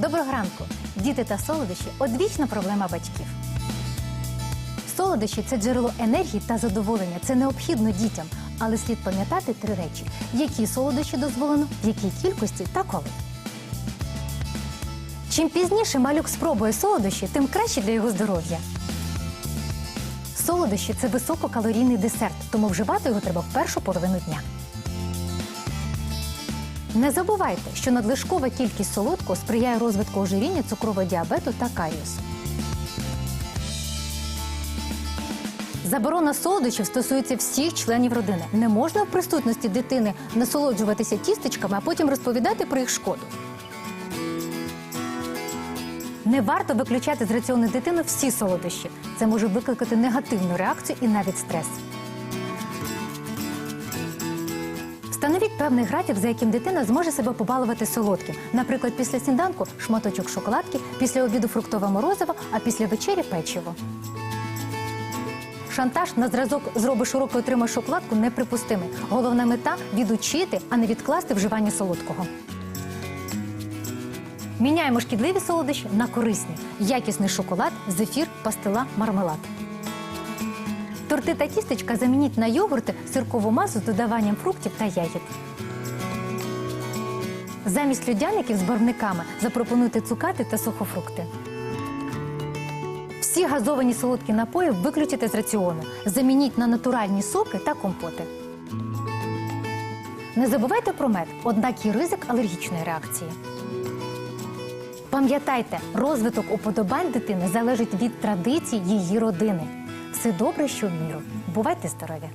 Доброго ранку! Діти та солодощі одвічна проблема батьків. Солодощі це джерело енергії та задоволення. Це необхідно дітям. Але слід пам'ятати три речі: які солодощі дозволено, в якій кількості та коли. Чим пізніше малюк спробує солодощі, тим краще для його здоров'я. Солодощі це висококалорійний десерт, тому вживати його треба в першу половину дня. Не забувайте, що надлишкова кількість солодкого сприяє розвитку ожиріння, цукрового діабету та каріусу. Заборона солодощів стосується всіх членів родини. Не можна в присутності дитини насолоджуватися тістечками, а потім розповідати про їх шкоду. Не варто виключати з раціону дитини всі солодощі. Це може викликати негативну реакцію і навіть стрес. Встановіть певний графік, за яким дитина зможе себе побалувати солодким. Наприклад, після сніданку шматочок шоколадки, після обіду фруктове морозиво, а після вечері печиво. Шантаж на зразок зробиш урок і отримаєш шоколадку неприпустимий. Головна мета відучити, а не відкласти вживання солодкого. Міняємо шкідливі солодощі на корисні. Якісний шоколад, зефір, пастила, мармелад. Торти та тістечка замініть на йогурти сиркову масу з додаванням фруктів та ягід. Замість людяників з барвниками запропонуйте цукати та сухофрукти. Всі газовані солодкі напої виключите з раціону. Замініть на натуральні соки та компоти. Не забувайте про мед, однак є ризик алергічної реакції. Пам'ятайте, розвиток уподобань дитини залежить від традицій її родини. Все добре, що в міру. Бувайте здорові!